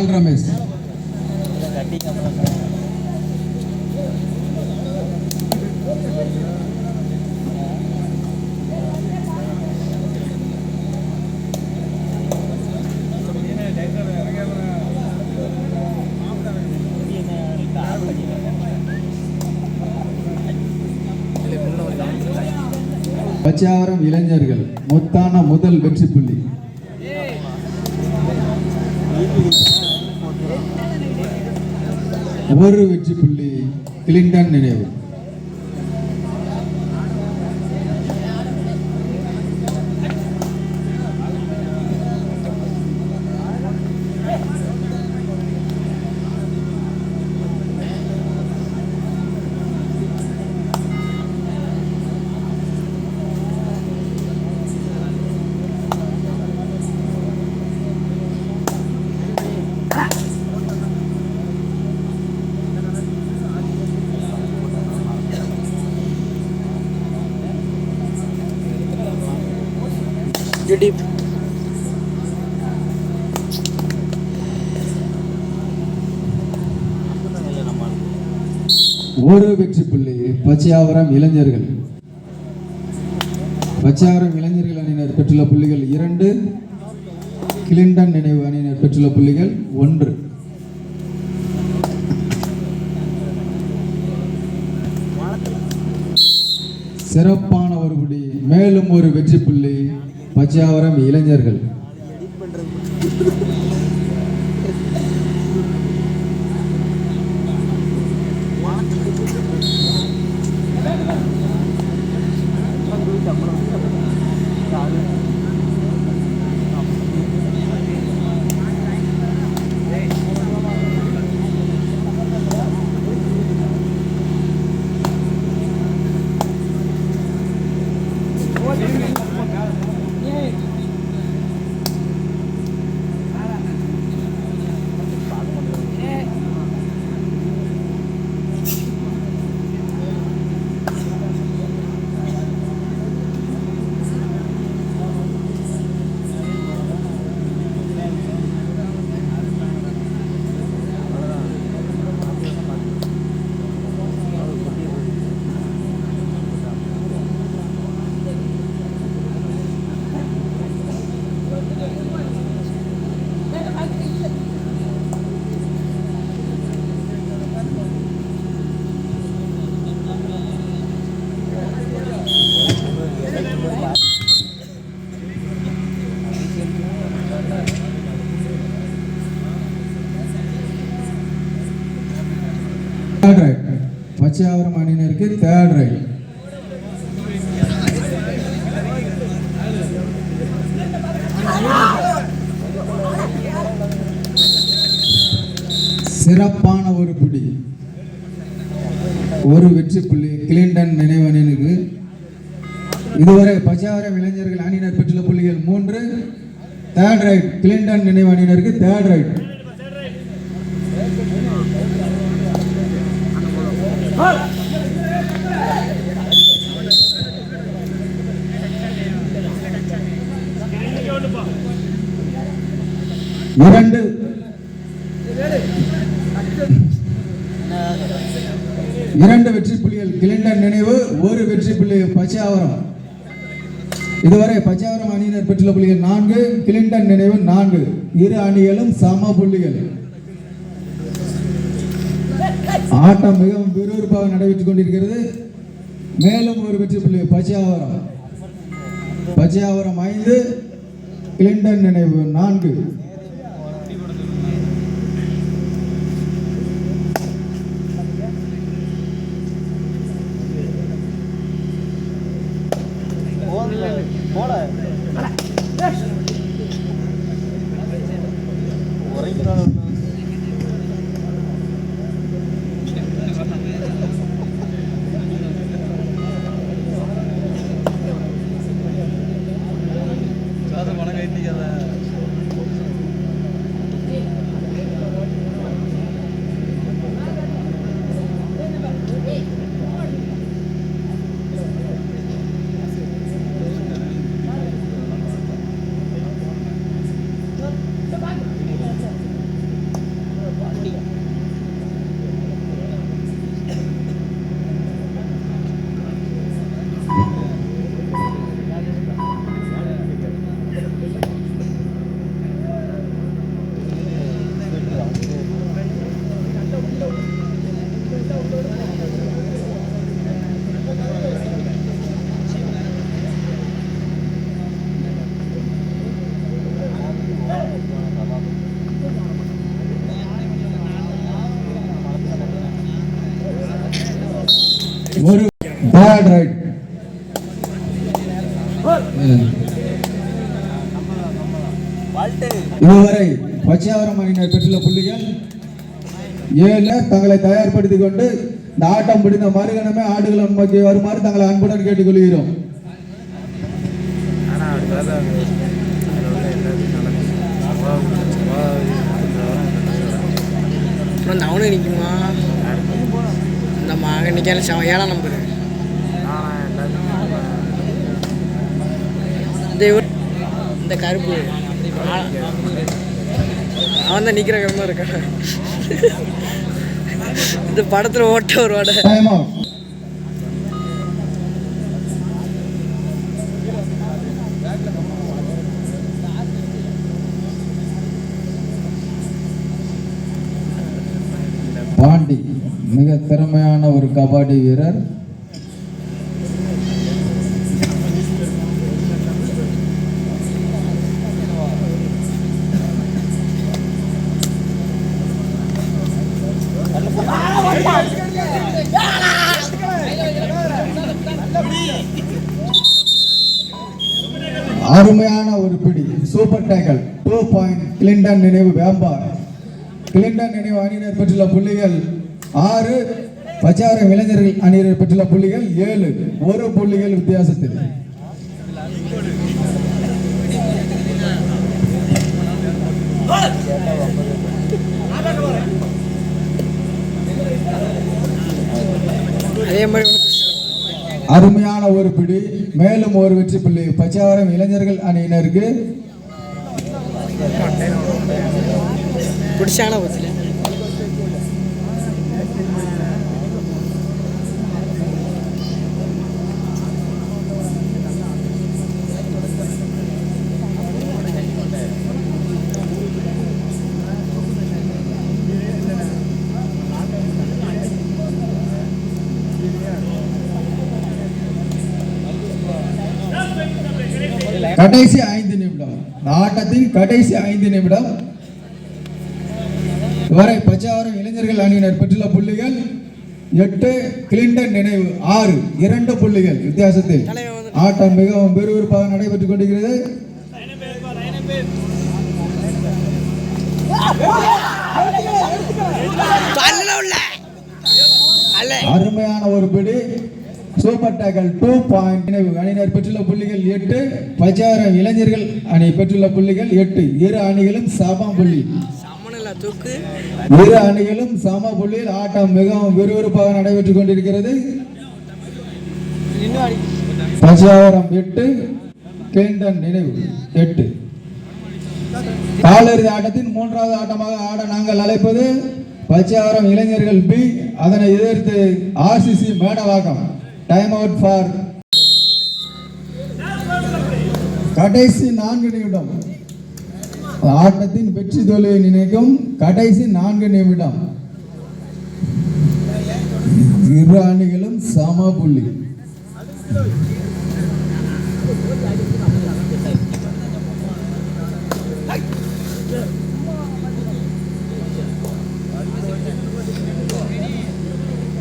பால் ரமேஷ். பச்சாவரம் இளைஞர்கள் முத்தான முதல் வெற்றி புள்ளி. ஒரு வெற்றி புள்ளி கிளின்டன் நினைவு. Jadi ஒரு வெற்றி புள்ளி பச்சையாவரம் இளைஞர்கள். பச்சையாவரம் இளைஞர்கள் அணியினர் பெற்றுள்ள புள்ளிகள் இரண்டு கிளின்டன் நினைவு அணியினர் பெற்றுள்ள புள்ளிகள் ஒன்று. சிறப்பான ஒரு குடி மேலும் ஒரு வெற்றி புள்ளி பச்சாவரம் இளைஞர்கள் தேர்ட் ரைட் பச்சையாவரம் அணியினருக்கு தேர்ட் ரைட் சிறப்பான ஒரு புள்ளி ஒரு வெற்றி புள்ளி. கிளின்டன் நினைவு இதுவரை பச்சாவரம் இளைஞர்கள் அணியினர் பெற்றுள்ள புள்ளிகள் மூன்று. தேர்ட் ரைட் கிளின்டன் நினைவு அணியினருக்கு தேர்ட் ரைட் இரண்டு இரண்டு வெற்றி புள்ளிகள் கிளிண்டன் நினைவு ஒரு வெற்றி புள்ளி பச்சாவரம். இதுவரை பச்சாவரம் அணியினர் பெற்றுள்ள புள்ளிகள் நான்கு கிளிண்டன் நினைவு நான்கு. இரு அணிகளும் சம புள்ளிகள். ஆட்டம் மிகவும் விறுவிறுப்பாக நடைபெற்றுக் கொண்டிருக்கிறது. மேலும் ஒரு வெற்றி புள்ளி பச்சாவரம். பச்சாவரம் ஐந்து கிளிண்டன் நினைவு நான்கு. பச்சையாவரம் அணியினர் பெற்றுள்ள புள்ளிகள். ஏழு தங்களை தயார்படுத்திக் கொண்டு இந்த ஆட்டம் முடிந்த மறுகணமே ஆடுகளை நோக்கி வருமாறு தங்களை அன்புடன் கேட்டுக்கொள்கிறோம். அப்புறம் நிற்குமா இந்த மகன் நிற்கான ஏழாம் நம்பரு இந்த இந்த கருப்பு. அவன் தான் நிற்கிற கருமா இருக்கான். இந்த படத்தில் ஓட்ட ஒரு பாண்டி மிக திறமையான ஒரு கபாடி வீரர். அருமையான ஒரு பிடி. Super tackle two point Clinton நினைவு வேம்பார் கிளின்டன் நினைவு அணியினர் பெற்றுள்ள புள்ளிகள் ஆறு. பச்சாரம் இளைஞர்கள் அணியினர் பெற்றுள்ள புள்ளிகள் ஏழு. ஒரு புள்ளிகள் வித்தியாசத்தில். அதே மாதிரி அருமையான ஒரு பிடி. மேலும் ஒரு வெற்றி புள்ளி. பச்சாவரம் இளைஞர்கள் அணியினருக்கு. பிடிச்சான கடைசி ஐந்து நிமிடம். ஆட்டத்தின் கடைசி ஐந்து நிமிடம். வரை பச்சாவரம் இளைஞர்கள் அணியினர் பெற்றுள்ள புள்ளிகள் எட்டு கிளின்டன் நினைவு ஆறு இரண்டு புள்ளிகள் வித்தியாசத்தில். ஆட்டம் மிகவும் விறுவிறுப்பாக நடைபெற்றுக் கொண்டிருக்கிறது. அருமையான ஒரு பிடி. சூப்பர் டேக்கல் டூ பாயிண்ட் நினைவு. அணியினர் பெற்றுள்ள புள்ளிகள் எட்டு பச்சாவரம் இளைஞர்கள் அணி பெற்றுள்ள புள்ளிகள் எட்டு. இரு அணிகளும் சம புள்ளி. இரு அணிகளும் சம புள்ளியில் ஆட்டம் மிகவும் விறுவிறுப்பாக நடைபெற்றுக் கொண்டிருக்கிறது. பஞ்சாவரம் எட்டு கிளின்டன் நினைவு எட்டு. காலிறுதி ஆட்டத்தின் மூன்றாவது ஆட்டமாக ஆட நாங்கள் அழைப்பது பச்சாவரம் இளைஞர்கள் பி. அதனை எதிர்த்து RCC Medavakkam. Time out for கடைசி நான்கு நிமிடம். ஆட்டத்தின் வெற்றி தோல்வியை நினைக்கும் கடைசி நான்கு நிமிடம். இரு அணிகளும் சம புள்ளி.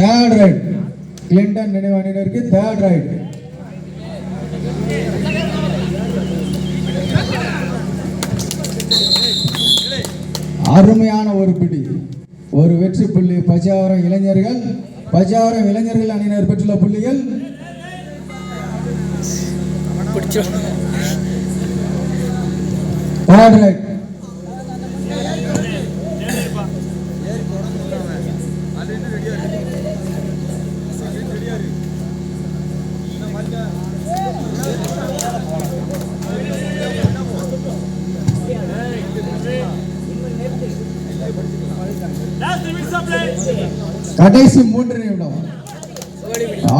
தேர்ட் ரைட் கிளின்டன் நினைவானினருக்கு தேர்ட் ரைட் அருமையான ஒரு பிடி. ஒரு வெற்றி புள்ளி. பச்சாவரம் இளைஞர்கள். பச்சாவரம் இளைஞர்கள் அணியினர் பெற்றுள்ள புள்ளிகள். பிடிச்சிடும் தேர்ட் ரைட் கடைசி மூன்று நிமிடம்.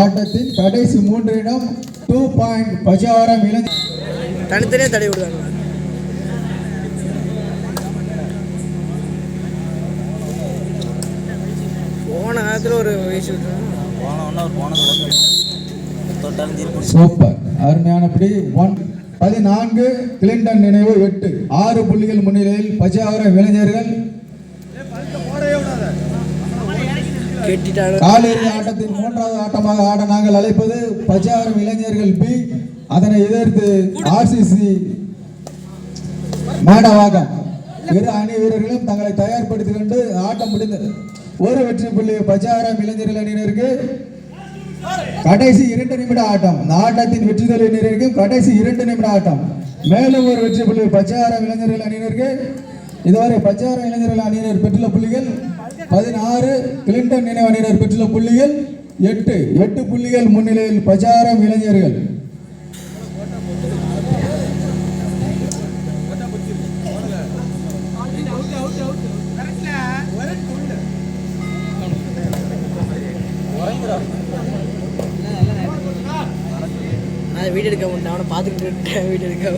ஆட்டத்தின் கடைசி மூன்று நிமிடம் டூ பாயிண்ட் பச்சாவரம் இளைஞர் தனித்தனியாக தடை விடுவாங்க போன நேரத்தில் ஒரு திருப்பி சூப்பர் அருமையானபடி ஒன் பதினான்கு கிளின்டன் நினைவு எட்டு. ஆறு புள்ளிகள் முன்னிலையில் பச்சாவரம் இளைஞர்கள். காலிறுதி ஆட்டத்தின் மூன்றாவது ஆட்டமாக ஆட நாங்கள் அழைப்பது பச்சாவரம் இளைஞர்கள் பி அதனை எதிர்த்து ஆர்சிசி மேடவாகம் இரு அணி வீரர்களும் தங்களை தயார்படுத்திக் கொண்டு ஆட்டம் முடிந்தது ஒரு வெற்றி புள்ளி பச்சாரம் இளைஞர்கள் அணியினருக்கு. கடைசி இரண்டு நிமிட ஆட்டம். இந்த ஆட்டத்தின் வெற்றி தொழிலினருக்கும் கடைசி இரண்டு நிமிட ஆட்டம். மேலும் ஒரு வெற்றி புள்ளி பச்சாரம் இளைஞர்கள் அணியினருக்கு. இதுவரை பச்சாரம் இளைஞர்கள் அணியினர் பெற்றுள்ள புள்ளிகள் பதினாறு கிளின்டன் நினைவு அணியினர் பெற்றுள்ள புள்ளிகள் எட்டு. எட்டு புள்ளிகள் முன்னிலையில் பச்சாரம் இளைஞர்கள். நான் எடுக்க முடியல அவனை பார்த்துக்கிட்டு வீடு எடுக்க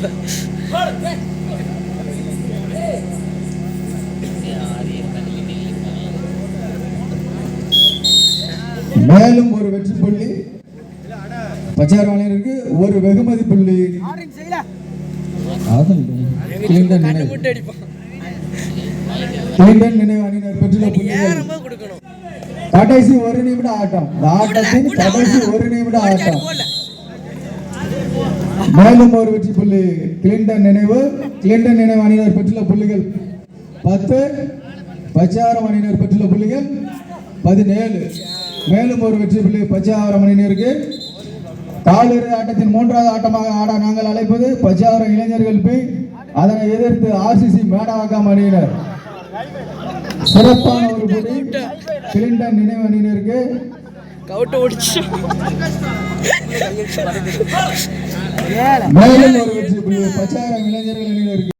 மேலும் ஒரு வெற்றி புள்ளி. பச்சாரம் அணியினருக்கு ஒரு வெகுமதி புள்ளி. கண்ணு நினைவு அணியினர் பெற்றுள்ள புள்ளிகள். கடைசி ஒரு நிமிட ஆட்டம். இந்த ஆட்டத்தின் கடைசி ஒரு நிமிட ஆட்டம். மேலும் ஒரு வெற்றி புள்ளி. கிளின்டன் நினைவு. கிளின்டன் நினைவு அணியினர் பெற்றுள்ள புள்ளிகள் பத்து. பச்சாரம் அணியினர் பெற்றுள்ள புள்ளிகள் பதினேழு. மேலும் ஒரு வெற்றி புள்ளி பச்சாவரம் அணியினருக்கு காலிறுதி ஆட்டத்தின் மூன்றாவது ஆட்டமாக ஆட நாங்கள் அழைப்பது பச்சாவரம் இளைஞர்கள் பி. அதனை எதிர்த்து ஆர்சிசி மேடாவாக்கம் அணியினர் சிறப்பான ஒரு போட்டி. கிளின்டன் நினைவு அணியினருக்கு மேலும் ஒரு வெற்றி புள்ளி பச்சாவரம் இளைஞர்கள் அணியினருக்கு